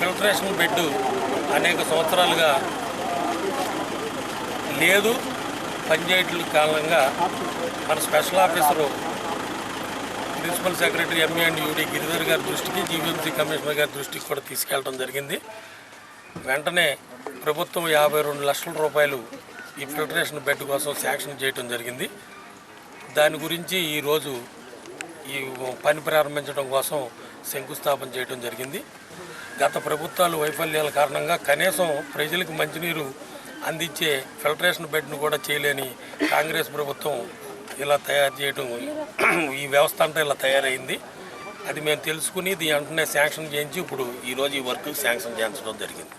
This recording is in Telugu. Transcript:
ఫిల్టరేషన్ బెడ్ అనేక సంవత్సరాలుగా లేదు. పనిచేయట్ల కారణంగా మన special officer principal secretary MA and UD Giridhar గారి దృష్టికి జీవీఎంసీ కమిషనర్ గారి దృష్టికి కూడా తీసుకెళ్ళడం జరిగింది. వెంటనే ప్రభుత్వం యాభై రెండు లక్షల రూపాయలు ఈ ఫిల్టరేషన్ బెడ్ కోసం శాంక్షన్ చేయడం జరిగింది. దాని గురించి ఈరోజు ఈ పని ప్రారంభించడం కోసం శంకుస్థాపన చేయడం జరిగింది. గత ప్రభుత్వాలు వైఫల్యాల కారణంగా కనీసం ప్రజలకు మంచినీరు అందించే ఫిల్టరేషన్ బెడ్ను కూడా చేయలేని కాంగ్రెస్ ప్రభుత్వం ఇలా తయారు చేయడం ఈ వ్యవస్థ అంతా ఇలా తయారైంది. అది మేము తెలుసుకుని దీని వెంటనే శాంక్షన్ చేయించి ఇప్పుడు ఈరోజు ఈ వర్క్ శాంక్షన్ చేయించడం జరిగింది.